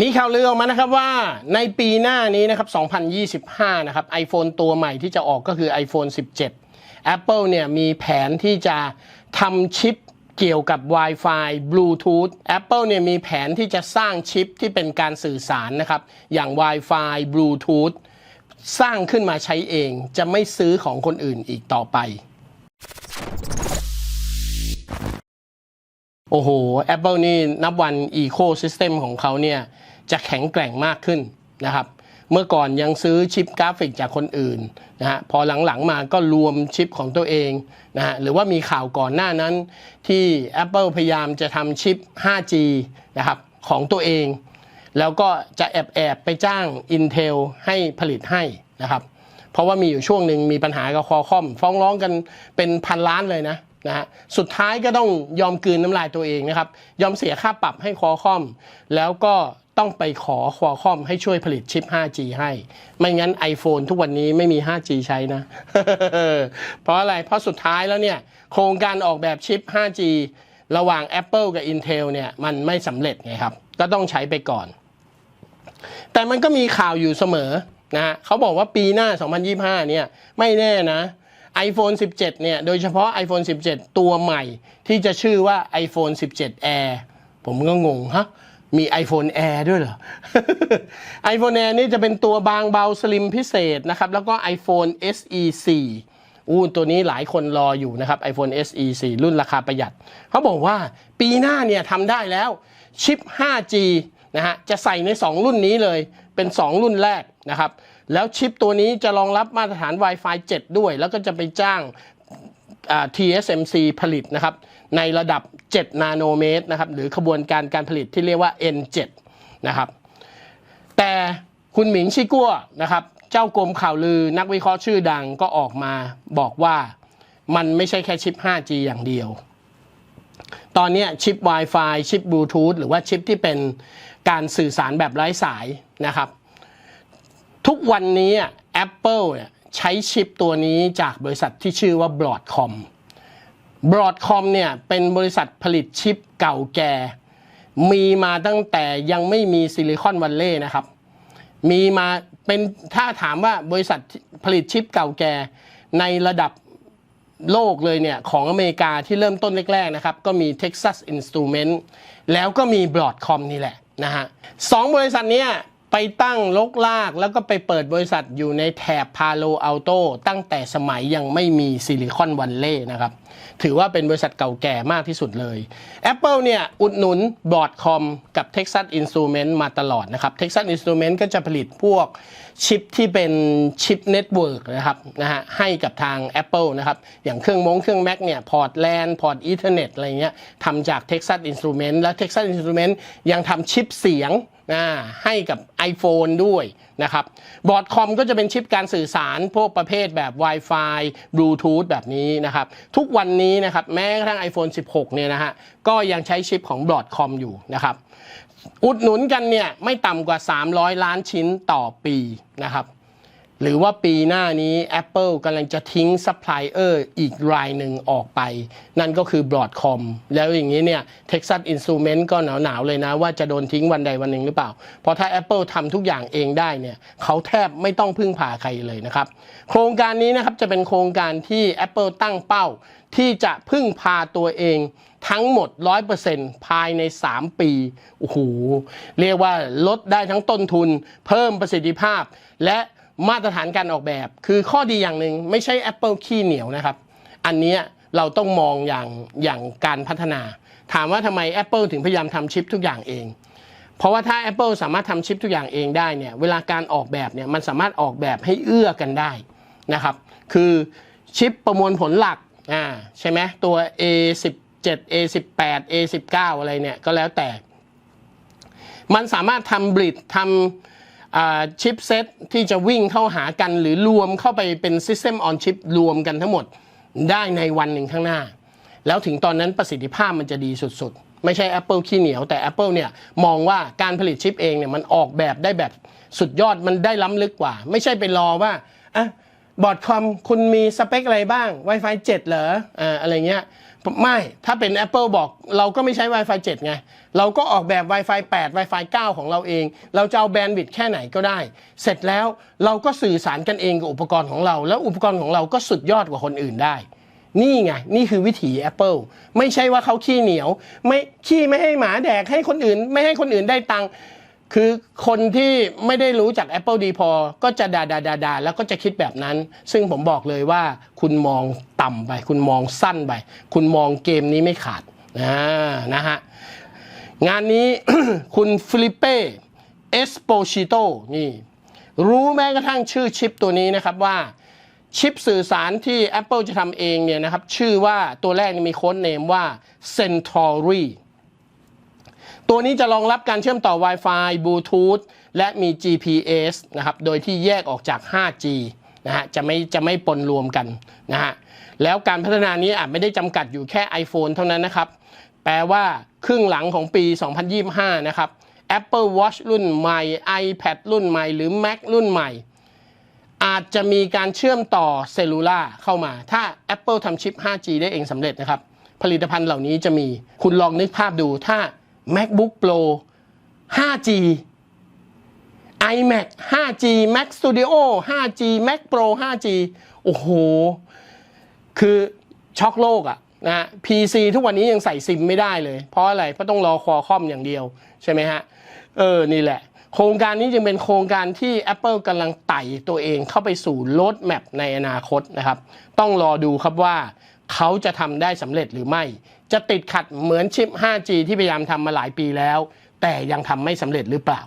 มีข่าวลือออกมานะครับว่าในปีหน้านี้นะครับ 2025 นะครับ iPhone ตัวใหม่ที่จะออกก็คือ iPhone 17 Apple เนี่ยมีแผนที่จะทำชิปเกี่ยวกับ Wi-Fi Bluetooth Apple เนี่ยมีแผนที่จะสร้างชิปที่เป็นการสื่อสารนะครับ อย่าง Wi-Fi Bluetooth สร้างขึ้นมาใช้เองจะไม่ซื้อของคนอื่นอีกต่อไป โอ้โห Apple นี่นับวัน Ecosystem ของเขาเนี่ยจะแข็งแกร่งมากขึ้นนะครับ เมื่อก่อนยังซื้อชิปกราฟิกจากคนอื่นนะฮะพอหลังๆมาก็รวมชิปของตัวเองนะฮะหรือว่ามีข่าวก่อนหน้านั้นที่ Apple พยายามจะทำชิป 5G นะครับของตัวเอง แล้วก็จะแอบแอบๆไปจ้าง Intel ให้ผลิตให้นะครับ เพราะว่ามีอยู่ช่วงหนึ่งมีปัญหากับคอคอมฟ้องร้องกันเป็นพันล้านเลยนะ นะฮะสุดท้ายก็ต้องยอมกืนน้ำลายตัวเองนะครับ ยอมเสียค่าปรับให้คอคอม แล้วก็ต้องไปขอคอคอมให้ช่วยผลิตชิป 5G ให้ ไม่งั้น iPhone ทุกวันนี้ไม่มี 5G ใช้นะ เพราะอะไร เพราะสุดท้ายแล้วเนี่ย โครงการออกแบบชิป 5G ระหว่าง Apple กับ Intel เนี่ยมันไม่สำเร็จไงครับ ก็ต้องใช้ไปก่อน แต่มันก็มีข่าวอยู่เสมอนะฮะเขาบอกว่าปีหน้า 2025 เนี่ยไม่แน่นะ iPhone 17 เนี่ย โดยเฉพาะ iPhone 17 ตัวใหม่ที่จะชื่อว่า iPhone 17 Air ผมก็งงฮะ มี iPhone Air ด้วยเหรอ iPhone Air นี่จะเป็นตัวบางเบาสลิมพิเศษนะครับ แล้วก็ iPhone SE 4อู้ตัวนี้หลายคนรออยู่นะครับ iPhone SE 4รุ่นราคาประหยัด เขาบอกว่าปีหน้าเนี่ยทำได้แล้ว ชิป 5G นะฮะ จะใส่ใน 2 รุ่นนี้เลย เป็น 2 รุ่นแรกนะครับ แล้วชิปตัวนี้จะรองรับมาตรฐาน Wi-Fi 7 ด้วย แล้วก็จะไปจ้าง TSMC ผลิตนะครับ ในระดับ 7 นาโนเมตรนะครับ หรือขบวนการการผลิตที่เรียกว่า N7 นะครับ แต่คุณหมิงชิกัวนะครับ เจ้ากรมข่าวลือนักวิเคราะห์ชื่อดังก็ออกมาบอกว่ามันไม่ใช่แค่ชิป 5G อย่างเดียว ตอนนี้ชิป Wi-Fi ชิปบลูทูธหรือว่าชิปที่เป็นการสื่อสารแบบไร้สายนะครับ ทุกวันนี้อะ Apple เนี่ยใช้ชิปตัวนี้จากบริษัทที่ชื่อว่า Broadcom Broadcom เนี่ยเป็นบริษัทผลิตชิปเก่าแก่ มีมาตั้งแต่ยังไม่มีซิลิคอนวัลเลย์นะครับ มีมาเป็นถ้าถามว่าบริษัทผลิตชิปเก่าแก่ในระดับโลกเลยเนี่ย ของอเมริกาที่เริ่มต้นแรกๆนะครับ ก็มี Texas Instrument แล้วก็มี Broadcom นี่แหละนะฮะสองบริษัทเนี้ย ไปตั้งลกลากแล้วก็ไปเปิดบริษัทอยู่ในแถบพาโลอัลโตตั้งแต่สมัยยังไม่มีซิลิคอนวัลเลย์นะครับ ถือว่าเป็นบริษัทเก่าแก่มากที่สุดเลย Apple เนี่ย อุดหนุน Broadcom กับ Texas Instrument มาตลอดนะครับ Texas Instrument ก็จะผลิตพวกชิปที่เป็นชิปเน็ตเวิร์กนะครับนะฮะให้กับทาง Apple นะครับอย่างเครื่องมงเครื่อง Mac เนี่ยพอร์ตแลนพอร์ตอีเทอร์เน็ตอะไรเงี้ยทำจาก Texas Instrument และ Texas Instrument ยังทำชิปเสียง นะให้กับ iPhone ด้วยนะครับบอร์ดคอมก็จะเป็นชิปการสื่อสารพวกประเภทแบบ Wi-Fi Bluetooth แบบนี้นะครับทุกวันนี้นะครับแม้กระทั่ง iPhone 16 เนี่ยนะฮะก็ยังใช้ชิปของบอร์ดคอมอยู่นะครับอุดหนุนกันเนี่ยไม่ต่ำกว่า 300 ล้านชิ้นต่อปีนะครับ หรือว่าปีหน้านี้ Apple กำลังจะทิ้งซัพพลายเออร์อีกรายหนึ่งออกไป นั่นก็คือ Broadcom แล้วอย่างนี้เนี่ย Texas Instrument ก็หนาวๆเลยนะ ว่าจะโดนทิ้งวันใดวันหนึ่งหรือเปล่า เพราะถ้า Apple ทำทุกอย่างเองได้เนี่ยเขาแทบไม่ต้องพึ่งพาใครเลยนะครับ โครงการนี้นะครับจะเป็นโครงการที่ Apple ตั้งเป้า ที่จะพึ่งพาตัวเองทั้งหมด 100%ภายใน 3 ปี โอ้โห เรียกว่าลดได้ทั้งต้นทุน เพิ่มประสิทธิภาพ และ มาตรฐานการออกแบบ คือข้อดีอย่างหนึ่งไม่ใช่ Apple ขี้เหนียวนะครับ อันนี้เราต้องมองอย่างอย่างการพัฒนา ถามว่าทำไม Apple ถึงพยายามทำชิปทุกอย่างเอง เพราะว่าถ้า Apple สามารถทำชิปทุกอย่างเองได้เนี่ยเวลาการออกแบบเนี่ยมันสามารถออกแบบให้เอื้อกันได้นะครับ คือชิปประมวลผลหลักอ่าใช่ไหมตัว A17 A18 A19 อะไรเนี่ยก็แล้วแต่ มันสามารถทำบริดทำ ชิปเซตที่จะวิ่งเข้าหากันหรือรวมเข้าไปเป็น System on Chip รวมกันทั้งหมดได้ในวันหนึ่งข้างหน้า แล้วถึงตอนนั้นประสิทธิภาพมันจะดีสุดๆ ไม่ใช่ Apple ขี้เหนียวแต่ Apple เนี่ยมองว่าการผลิตชิปเองเนี่ยมันออกแบบได้แบบสุดยอดมันได้ล้ำลึกกว่า ไม่ใช่ไปรอว่าอะ บอร์ดคอมคุณมีสเปคอะไรบ้าง Wi-Fi 7 เหรออ่าอะไรเงี้ยไม่ถ้าเป็น Apple บอกเราก็ไม่ใช้ Wi-Fi 7 ไง เราก็ออกแบบ Wi-Fi 8 Wi-Fi 9 ของเราเอง เราจะเอาแบนด์วิดต์แค่ไหนก็ได้ เสร็จแล้วเราก็สื่อสารกันเองกับอุปกรณ์ของเรา แล้วอุปกรณ์ของเราก็สุดยอดกว่าคนอื่นได้ นี่ไง นี่คือวิถี Apple ไม่ใช่ว่าเขาขี้เหนียว ไม่ขี้ไม่ให้หมาแดกให้คนอื่น ไม่ให้คนอื่นได้ตังค์ คือคนที่ไม่ได้รู้จัก Apple ดีพอ ก็จะด่าดาดาดาแล้วก็จะคิดแบบนั้น ซึ่งผมบอกเลยว่าคุณมองต่ำไป คุณมองสั้นไป คุณมองเกมนี้ไม่ขาดนะนะฮะ งานนี้ คุณฟิลิเป้เอสโปชิโตนี่ รู้แม้กระทั่งชื่อชิปตัวนี้นะครับว่าชิปสื่อสารที่ Apple จะทำเองเนี่ยนะครับ ชื่อว่าตัวแรกมีโค้ดเนมว่า Centauri ตัวนี้จะรองรับการเชื่อมต่อ Wi-Fi Bluetooth และมี GPS นะครับ โดยที่แยกออกจาก 5G นะฮะ จะไม่จะไม่ปนรวมกันนะฮะ แล้วการพัฒนานี้อาจไม่ได้จำกัดอยู่แค่ iPhone เท่านั้นนะครับ แปลว่าครึ่งหลังของปี 2025 นะครับ Apple Watch รุ่นใหม่ iPad รุ่นใหม่ หรือ Mac รุ่นใหม่ อาจจะมีการเชื่อมต่อเซลลูล่าเข้ามา ถ้า Apple ทำชิป 5G ได้เองสำเร็จนะครับ ผลิตภัณฑ์เหล่านี้จะมี คุณลองนึกภาพดู ถ้า MacBook Pro 5G iMac 5G Mac Studio 5G Mac Pro 5G โอ้โห คือช็อกโลกอะนะฮะ PC ทุกวันนี้ยังใส่ซิมไม่ได้เลย เพราะอะไร เพราะต้องรอคอคอมอย่างเดียว ใช่ไหมฮะ เออ นี่แหละ โครงการนี้จึงเป็นโครงการที่ Apple กำลังไต่ตัวเองเข้าไปสู่โ a ดแม p ในอนาคตนะครับ ต้องรอดูครับว่าเขาจะทำได้สำเร็จหรือไม่ จะติดขัดเหมือนชิป 5G ที่พยายามทำมาหลายปีแล้ว แต่ยังทำไม่สำเร็จหรือเปล่า